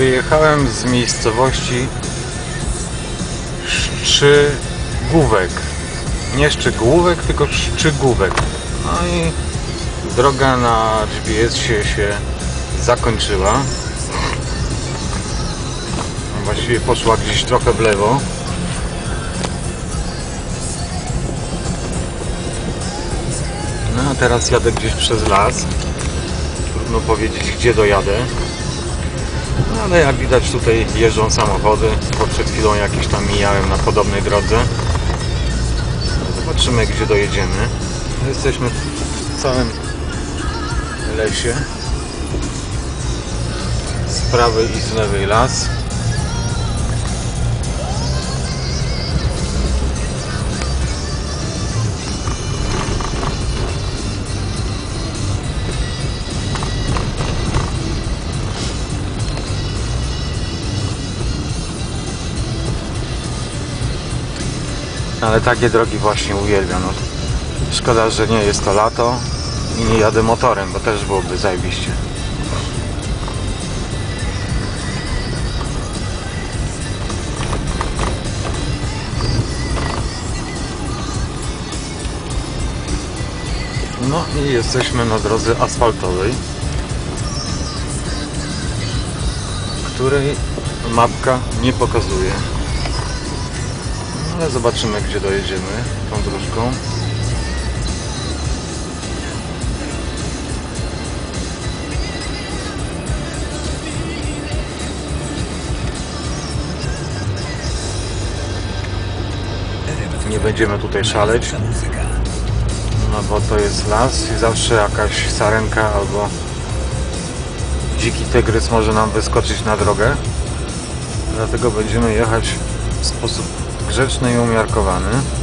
Wyjechałem z miejscowości Szczygówek. Nie Szczygłówek, tylko Szczygówek. No i droga na GPS-ie się zakończyła. Właściwie poszła gdzieś trochę w lewo. No a teraz jadę gdzieś przez las. Trudno powiedzieć gdzie dojadę. No ale jak widać tutaj jeżdżą samochody, bo przed chwilą jakieś tam mijałem na podobnej drodze. Zobaczymy gdzie dojedziemy. Jesteśmy w całym lesie. Z prawej i z lewej las. Ale takie drogi właśnie uwielbiam. No, szkoda, że nie jest to lato i nie jadę motorem, bo też byłoby zajebiście. No i jesteśmy na drodze asfaltowej, której mapka nie pokazuje. Ale zobaczymy gdzie dojedziemy tą dróżką. Nie będziemy tutaj szaleć, no bo to jest las i zawsze jakaś sarenka albo dziki tygrys może nam wyskoczyć na drogę. Dlatego będziemy jechać w sposób grzeczny i umiarkowany.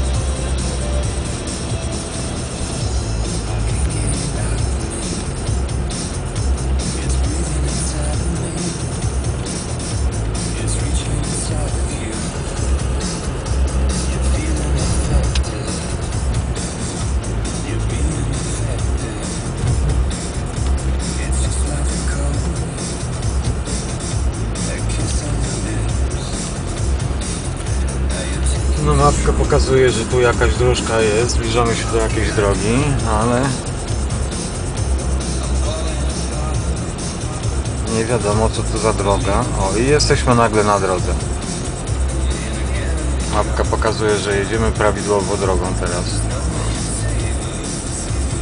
Pokazuje, że tu jakaś dróżka jest, zbliżamy się do jakiejś drogi, ale nie wiadomo co to za droga. O i jesteśmy nagle na drodze. Mapka pokazuje, że jedziemy prawidłowo drogą teraz.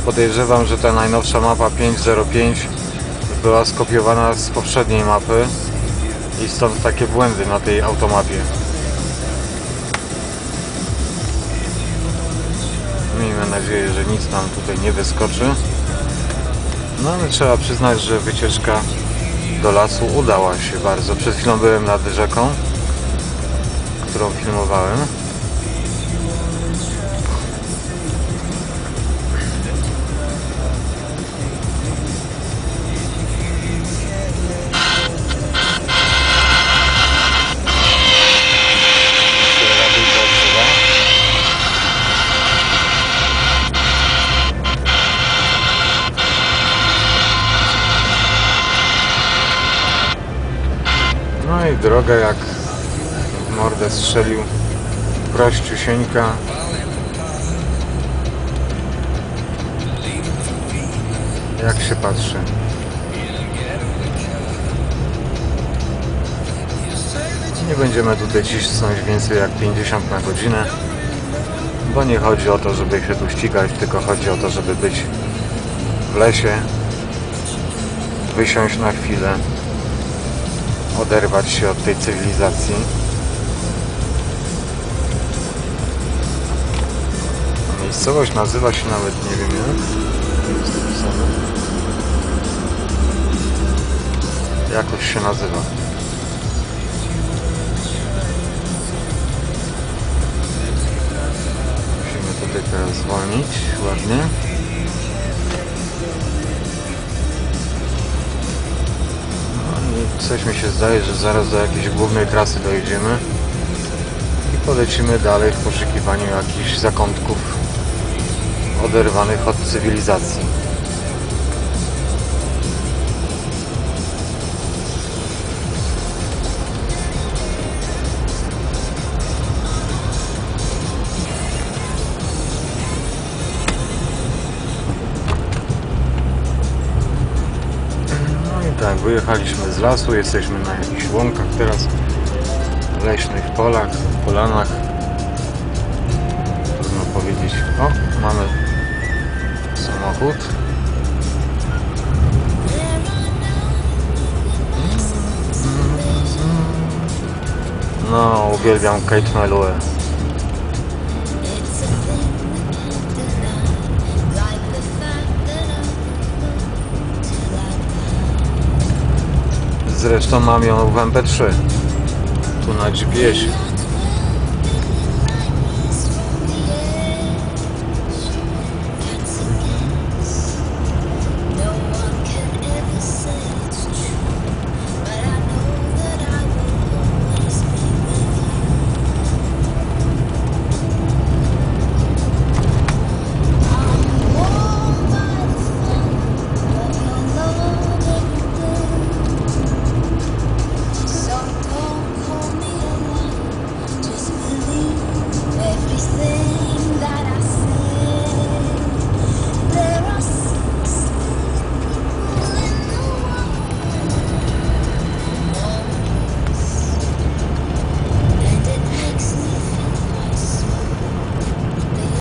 Podejrzewam, że ta najnowsza mapa 505 była skopiowana z poprzedniej mapy i stąd takie błędy na tej automapie. Miejmy nadzieję, że nic nam tutaj nie wyskoczy. No ale trzeba przyznać, że wycieczka do lasu udała się bardzo. Przed chwilą byłem nad rzeką, którą filmowałem. I droga jak w mordę strzelił prościusieńka. Jak się patrzy. Nie będziemy tutaj cisnąć więcej jak 50 na godzinę, bo nie chodzi o to, żeby się tu ścigać, tylko chodzi o to, żeby być w lesie, wysiąść na chwilę, oderwać się od tej cywilizacji. Miejscowość nazywa się nawet nie wiem jak. Jakoś się nazywa. Musimy tutaj teraz zwolnić ładnie. Coś mi się zdaje, że zaraz do jakiejś głównej trasy dojedziemy i polecimy dalej w poszukiwaniu jakichś zakątków oderwanych od cywilizacji. Wyjechaliśmy z lasu, jesteśmy na jakichś łąkach teraz, leśnych polach, polanach. Trudno powiedzieć. O, mamy samochód. No, uwielbiam Kate Melue. Zresztą mam ją w MP3. Tu na GPS-ie.